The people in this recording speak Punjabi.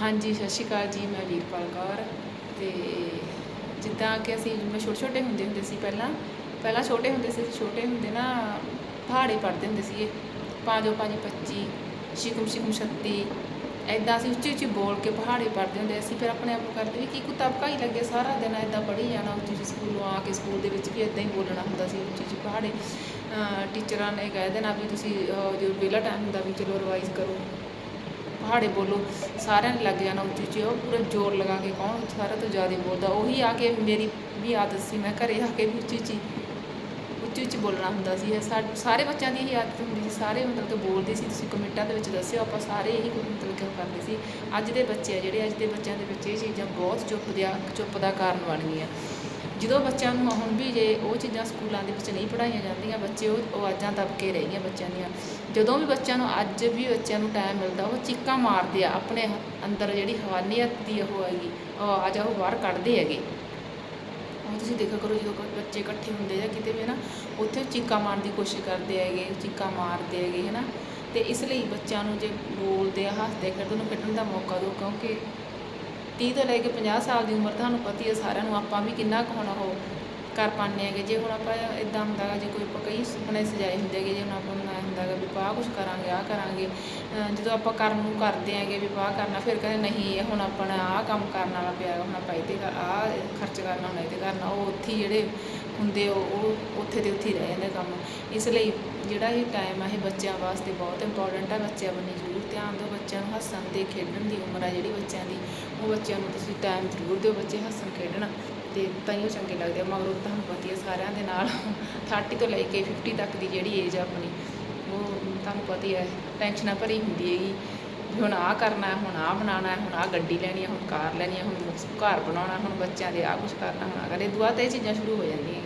ਹਾਂਜੀ, ਸਤਿ ਸ਼੍ਰੀ ਅਕਾਲ ਜੀ, ਮੈਂ ਵੀਰਪਾਲ ਕੌਰ ਤੇ ਜਿੱਦਾਂ ਕਿ ਅਸੀਂ ਜਿਵੇਂ ਛੋਟੇ ਛੋਟੇ ਹੁੰਦੇ ਹੁੰਦੇ ਸੀ ਪਹਿਲਾਂ ਪਹਿਲਾਂ ਛੋਟੇ ਹੁੰਦੇ ਸੀ, ਛੋਟੇ ਹੁੰਦੇ ਨਾ ਪਹਾੜੇ ਪੜ੍ਹਦੇ ਹੁੰਦੇ ਸੀਗੇ, ਪਾਜੋ ਪੰਜ 25 ਸ਼ਿਕਮ ਸ਼ਿਕਮ ਛੱਤੀ ਐਦਾਂ ਅਸੀਂ ਉੱਚੀ ਉੱਚੀ ਬੋਲ ਕੇ ਪਹਾੜੇ ਪੜ੍ਹਦੇ ਹੁੰਦੇ ਸੀ ਫਿਰ ਆਪਣੇ ਆਪ ਨੂੰ ਕਰਦੇ ਵੀ ਕੀ ਕੁੱਤਾ ਭਕਾਈ ਲੱਗੇ, ਸਾਰਾ ਦਿਨ ਐਦਾਂ ਪੜ੍ਹੀ ਜਾਣਾ, ਉੱਚੀ ਉੱਚੀ ਸਕੂਲੋਂ ਆ ਕੇ ਸਕੂਲ ਦੇ ਵਿੱਚ ਵੀ ਐਦਾਂ ਹੀ ਬੋਲਣਾ ਹੁੰਦਾ ਸੀ, ਉੱਚੀ ਉੱਚੀ ਪਹਾੜੇ ਟੀਚਰਾਂ ਨੇ ਕਹਿ ਦੇਣਾ ਵੀ ਤੁਸੀਂ ਜੋ ਵਿਹਲਾ ਟਾਈਮ ਹੁੰਦਾ ਵੀ ਚਲੋ ਰਿਵਾਈਜ਼ ਕਰੋ। ਪਹਾੜੇ ਬੋਲੋ, ਸਾਰਿਆਂ ਨੇ ਲੱਗ ਜਾਣਾ ਉੱਚੀ ਉੱਚੀ, ਉਹ ਪੂਰਾ ਜ਼ੋਰ ਲਗਾ ਕੇ ਕੌਣ ਸਾਰਿਆਂ ਤੋਂ ਜ਼ਿਆਦਾ ਬੋਲਦਾ। ਉਹੀ ਆ ਕੇ ਮੇਰੀ ਵੀ ਆਦਤ ਸੀ, ਮੈਂ ਘਰੇ ਆ ਕੇ ਵੀ ਉੱਚੀ ਉੱਚੀ ਉੱਚੀ ਉੱਚੀ ਬੋਲਣਾ ਹੁੰਦਾ ਸੀ। ਸਾਰੇ ਬੱਚਿਆਂ ਦੀ ਹੀ ਆਦਤ ਹੁੰਦੀ ਸੀ, ਸਾਰੇ ਮਤਲਬ ਕਿ ਬੋਲਦੇ ਸੀ। ਤੁਸੀਂ ਕਮੈਂਟਾਂ ਦੇ ਵਿੱਚ ਦੱਸਿਓ, ਆਪਾਂ ਸਾਰੇ ਇਹੀ ਮਤਲਬ ਕਿ ਕਰਦੇ ਸੀ। ਅੱਜ ਦੇ ਬੱਚੇ ਆ ਜਿਹੜੇ, ਅੱਜ ਦੇ ਬੱਚਿਆਂ ਦੇ ਵਿੱਚ ਇਹ ਚੀਜ਼ਾਂ ਬਹੁਤ ਚੁੱਪ ਦਿਆ ਚੁੱਪ ਦਾ ਕਾਰਨ ਬਣ ਗਈਆਂ। ਜਦੋਂ ਬੱਚਿਆਂ ਨੂੰ ਹੁਣ ਵੀ ਜੇ ਉਹ ਚੀਜ਼ਾਂ ਸਕੂਲਾਂ ਦੇ ਵਿੱਚ ਨਹੀਂ ਪੜ੍ਹਾਈਆਂ ਜਾਂਦੀਆਂ, ਬੱਚੇ ਉਹ ਆਵਾਜ਼ਾਂ ਆਜਾਂ ਕੇ ਰਹਿ ਗਈਆਂ ਬੱਚਿਆਂ ਦੀਆਂ। ਜਦੋਂ ਵੀ ਬੱਚਿਆਂ ਨੂੰ ਅੱਜ ਵੀ ਬੱਚਿਆਂ ਨੂੰ ਟਾਈਮ ਮਿਲਦਾ, ਉਹ ਚੀਕਾਂ ਮਾਰਦੇ ਆ ਆਪਣੇ ਅੰਦਰ ਜਿਹੜੀ ਹਵਾਨੀਅਤ ਦੀ ਉਹ ਹੈਗੀ ਆਵਾਜ਼ ਆ, ਉਹ ਬਾਹਰ ਕੱਢਦੇ ਹੈਗੇ। ਹੁਣ ਤੁਸੀਂ ਦੇਖਿਆ ਕਰੋ ਜਦੋਂ ਕੋਈ ਬੱਚੇ ਇਕੱਠੇ ਹੁੰਦੇ ਜਾਂ ਕਿਤੇ ਵੀ ਹੈ ਨਾ ਉੱਥੇ ਚੀਕਾਂ ਮਾਰਨ ਦੀ ਕੋਸ਼ਿਸ਼ ਕਰਦੇ ਹੈਗੇ, ਚੀਕਾਂ ਮਾਰਦੇ ਹੈਗੇ ਹੈ ਨਾ ਤੇ ਇਸ ਲਈ ਬੱਚਿਆਂ ਨੂੰ ਜੇ ਬੋਲਦੇ ਆ, ਹੱਸਦੇ ਖੇਡਦੇ ਉਹਨੂੰ ਖੇਡਣ ਦਾ ਮੌਕਾ ਦਿਓ, ਕਿਉਂਕਿ 30 ਤੋਂ ਲੈ ਕੇ 50 ਸਾਲ ਦੀ ਉਮਰ ਤੁਹਾਨੂੰ ਪਤਾ ਹੀ ਹੈ ਸਾਰਿਆਂ ਨੂੰ ਆਪਾਂ ਵੀ ਕਿੰਨਾ ਕੁ ਹੁਣ ਉਹ ਕਰ ਪਾਉਂਦੇ ਹੈਗੇ। ਜੇ ਹੁਣ ਆਪਾਂ ਇਦਾਂ ਹੁੰਦਾ ਗਾ, ਜੇ ਕੋਈ ਆਪਾਂ ਕਈ ਸੁਪਨੇ ਸਜਾਏ ਹੁੰਦੇ ਹੈਗੇ, ਜੇ ਹੁਣ ਆਪਾਂ ਨੂੰ ਐਂ ਹੁੰਦਾ ਗਾ ਵੀ ਆਹ ਕੁਛ ਕਰਾਂਗੇ, ਆਹ ਕਰਾਂਗੇ ਜਦੋਂ ਆਪਾਂ ਕਰਨ ਨੂੰ ਕਰਦੇ ਹੈਗੇ ਵੀ ਆਹ ਕਰਨਾ, ਫਿਰ ਕਹਿੰਦੇ ਨਹੀਂ, ਇਹ ਹੁਣ ਆਪਣਾ ਆਹ ਕੰਮ ਕਰਨ ਵਾਲਾ ਪਿਆ ਹੁਣ ਆਪਾਂ ਇਹ 'ਤੇ ਕਰ- ਆਹ ਖਰਚ ਕਰਨਾ, ਹੁਣ ਇਹ 'ਤੇ ਕਰਨਾ ਉਹ ਉੱਥੇ ਹੀ ਜਿਹੜੇ ਹੁੰਦੇ ਉਹ ਉਹ ਉੱਥੇ ਦੇ ਉੱਥੇ ਹੀ ਰਹਿ ਜਾਂਦਾ ਕੰਮ। ਇਸ ਲਈ ਜਿਹੜਾ ਇਹ ਟਾਈਮ ਆ, ਇਹ ਬੱਚਿਆਂ ਵਾਸਤੇ ਬਹੁਤ ਇੰਪੋਰਟੈਂਟ ਆ। ਬੱਚਿਆਂ ਬੰਨੇ ਜ਼ਰੂਰ ਧਿਆਨ ਦਿਓ, ਬੱਚਿਆਂ ਨੂੰ ਹੱਸਣ ਦੇ ਖੇਡਣ ਦੀ ਉਮਰ ਆ ਜਿਹੜੀ ਬੱਚਿਆਂ ਦੀ। ਉਹ ਬੱਚਿਆਂ ਨੂੰ ਤੁਸੀਂ ਟਾਈਮ ਜ਼ਰੂਰ ਦਿਓ ਬੱਚੇ ਹੱਸਣ ਖੇਡਣ। ਤੇ ਤਾਂ ਹੀ ਉਹ ਚੰਗੇ ਲੱਗਦੇ ਆ। ਮਗਰੋਂ ਤੁਹਾਨੂੰ ਪਤਾ ਹੀ ਹੈ ਸਾਰਿਆਂ ਦੇ ਨਾਲ 30 ਤੋਂ ਲੈ ਕੇ 50 ਤੱਕ ਦੀ ਜਿਹੜੀ ਏਜ ਆ ਆਪਣੀ, ਉਹ ਤੁਹਾਨੂੰ ਪਤਾ ਹੀ ਹੈ ਟੈਨਸ਼ਨਾਂ ਭਰੀ ਹੁੰਦੀ ਹੈਗੀ। ਵੀ ਹੁਣ ਆਹ ਕਰਨਾ ਹੁਣ ਆਹ ਬਣਾਉਣਾ ਹੈ, ਹੁਣ ਆਹ ਗੱਡੀ ਲੈਣੀ ਹੈ, ਹੁਣ ਕਾਰ ਲੈਣੀ ਹੈ, ਹੁਣ ਘਰ ਬਣਾਉਣਾ, ਹੁਣ ਬੱਚਿਆਂ ਦੇ ਆਹ ਕੁਝ ਕਰਨਾ, ਹੁਣ ਅਗਲੇ ਦੁਆ ਤੇ ਇਹ ਚੀਜ਼ਾਂ ਸ਼ੁਰੂ ਹੋ ਜਾਂਦੀਆਂ